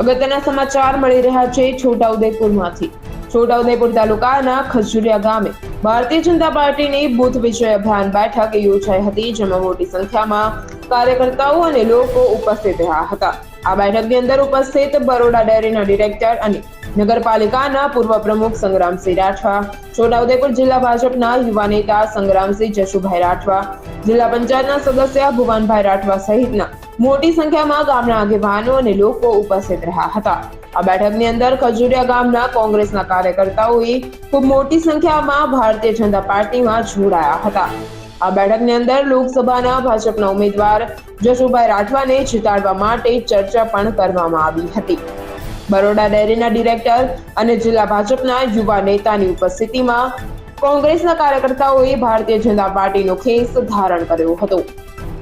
અગત્યના સમાચાર મળી રહ્યા છે છોટાઉદેપુરમાંથી. છોટાઉદેપુર તાલુકાના ખજુરિયા ગામે ભારતીય જનતા પાર્ટીની બુથ વિજય અભિયાન બેઠક યોજાઈ હતી, જેમાં મોટી સંખ્યામાં કાર્યકર્તાઓ અને લોકો ઉપસ્થિત રહ્યા હતા. આ બેઠકની અંદર ઉપસ્થિત બરોડા ડેરીના ડિરેક્ટર અને નગરપાલિકાના પૂર્વ પ્રમુખ સંગ્રામસિંહ રાઠવા, છોટાઉદેપુર જિલ્લા ભાજપના યુવા નેતા સંગ્રામસિંહ જશુભાઈ રાઠવા, જિલ્લા પંચાયતના સદસ્ય ભુવનભાઈ રાઠવા સહિતના મોટી સંખ્યામાં ગામના આગેવાનો અને લોકો ઉપસ્થિત રહ્યા હતા. આ બેઠકની અંદર ખજુરિયા ગામના કોંગ્રેસના કાર્યકર્તાઓએ ખૂબ મોટી સંખ્યામાં ભારતીય જનતા પાર્ટીમાં જોડાયા હતા. આ બેઠકની અંદર લોકસભાના ભાજપના ઉમેદવાર જશુભાઈ રાઠવાને જીતાડવા માટે ચર્ચા પણ કરવામાં આવી હતી. બરોડા ડેરીના ડિરેક્ટર અને જિલ્લા ભાજપના યુવા નેતાની ઉપસ્થિતિમાં કોંગ્રેસના કાર્યકર્તાઓએ ભારતીય જનતા પાર્ટીનો ખેસ ધારણ કર્યો હતો.